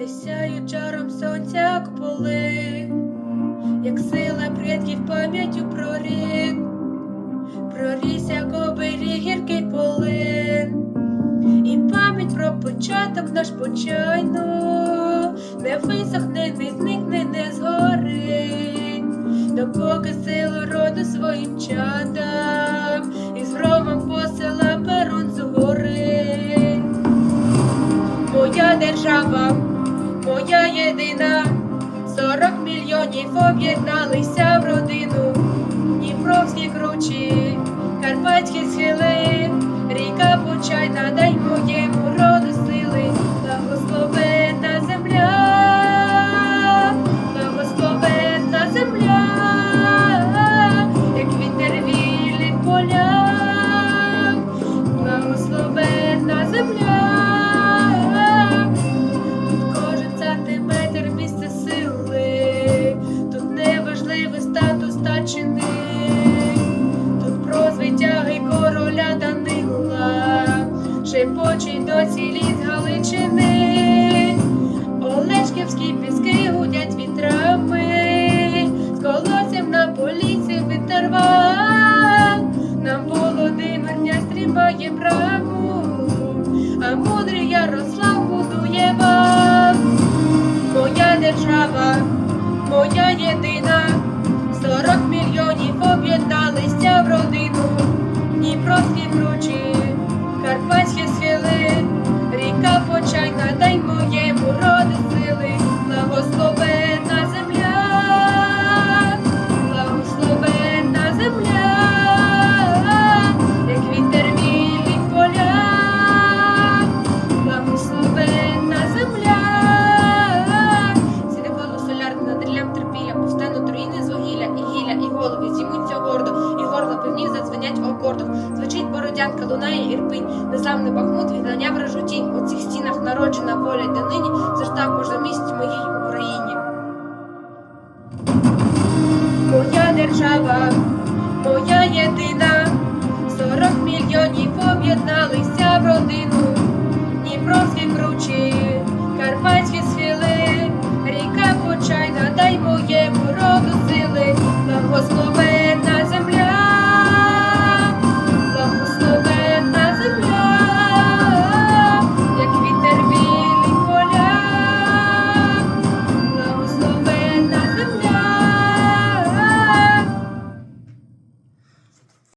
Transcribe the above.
Де сяють чаром сонця куполи, як сила предків пам'яттю прорік, проріс, як оберіг гіркий полин, і пам'ять про початок наш почайно висохне, не зникне, не згорить, допоки силу роду своїм чадам, і з громом посила перун згори. Моя держава, моя єдина, сорок мільйонів об'єдналися в родину, Дніпровські кручі, Карпатські схили, вілі полях, благословенна земля. Тут кожен сантиметр місце сили, тут неважливий статус та чини, тут про звитяги короля Данила, шепочуть досі ліс Галичини, Олешківські моя єдина, бородянка, лунає ірпинь, незламний бахмут, відганяв вражу тінь. У цих стінах народжена воля донині, завжди Божа місць моїй Україні. Моя держава, моя єдина, сорок мільйонів об'єдналися в родину,